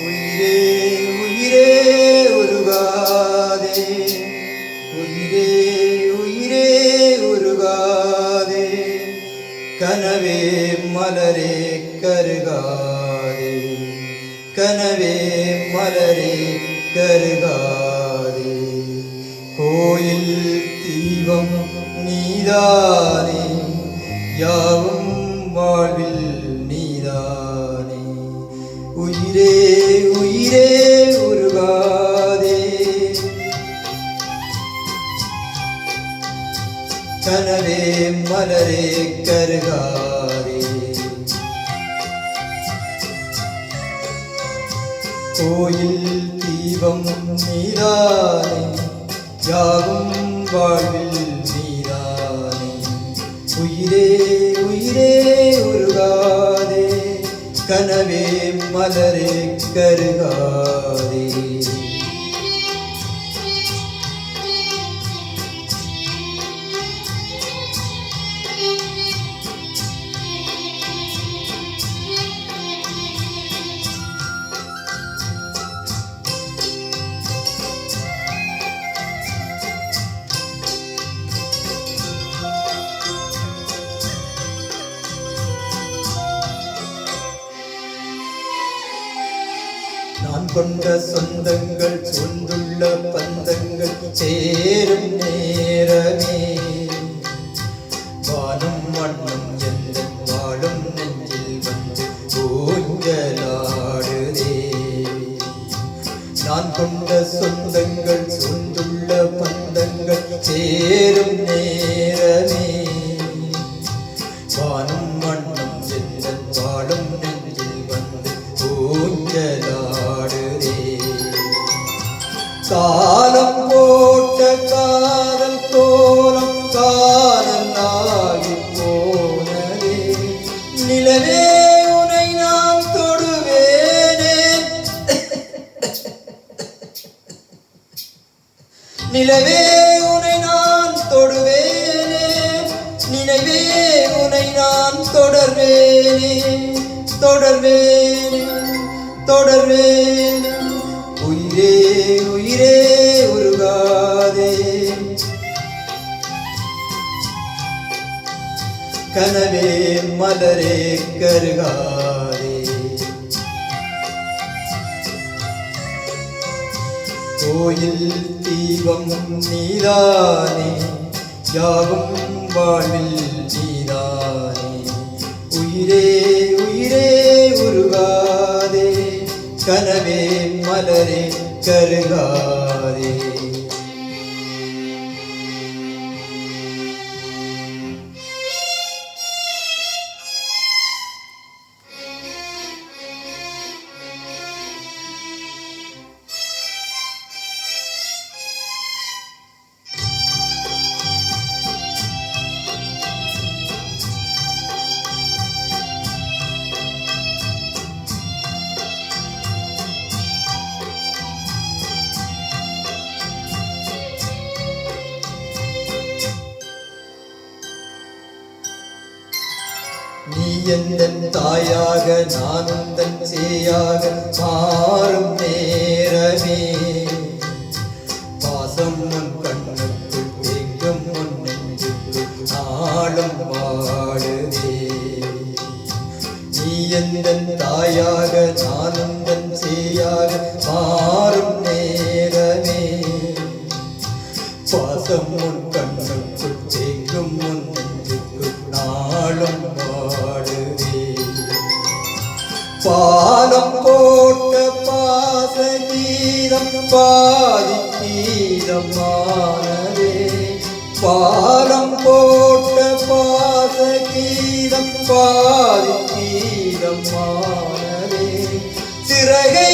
உயிரே உயிரே உருகாதே. உயிரே உயிரே உருகாதே. கனவே மலரே கருகாதே. கனவே மலரே கருகாதே. கோயில் தீபம் நீதானே. யாவும் வாழ்வில் உயிரே உயிரே உருகாதே கனவே மலரே கருகாதே கோயில் தீபம் நீதானே யாவும் வாழ்வில் கனவே மலரே கருகாதே. കൊണ്ട സ്വന്തങ്ങൾ ചൂണ്ടുള്ള പന്തങ്ങൾ ചേരും നേരമേ. വാനും മണ്ണും എന്നും വാളും നെഞ്ചിൽ വന്ന് ഊഞ്ചലാടുതേ നാൻ കൊണ്ട സ്വന്തങ്ങൾ ചൂണ്ടുള്ള പന്തങ്ങൾ ചേരും നേരമേ. വാനും காலம் போட்ட காதல் கோலம் காதலாகி போனதே. நிலவே உனை நான் தொடுவேனே. நிலவே உனை நான் தொடுவேனே. நினைவே உனை நான் தொடர்வேனே. தொடர்வேனே தொடர்வேனே. உயிரே கனவே மலரே கருகாரே கோயில் தீபம் நீதானே யாவும் வாழ்வில் நீதானே உயிரே உயிரே உருகாதே கனவே மலரே கருகாரே நீ எந்தன் தாயாக நானும் தன் சேயாக மாறும் நேரமே. பாசம் உன் கண்ணுக்குள் தேங்கும் உன் நெஞ்சுக்குள் நாளும் வாடுதே நீ எந்தன் தாயாக நானும் தன் சேயாக மாறும் நேரமே. பாசம் உன் கண்ணுக்குள் தேங்கும் உன் பாலம் போட்ட பாச கீதம் பாதி கீதமானதே பாலம் போட்ட பாச கீதம் பாதி கீதமானதே சிறகை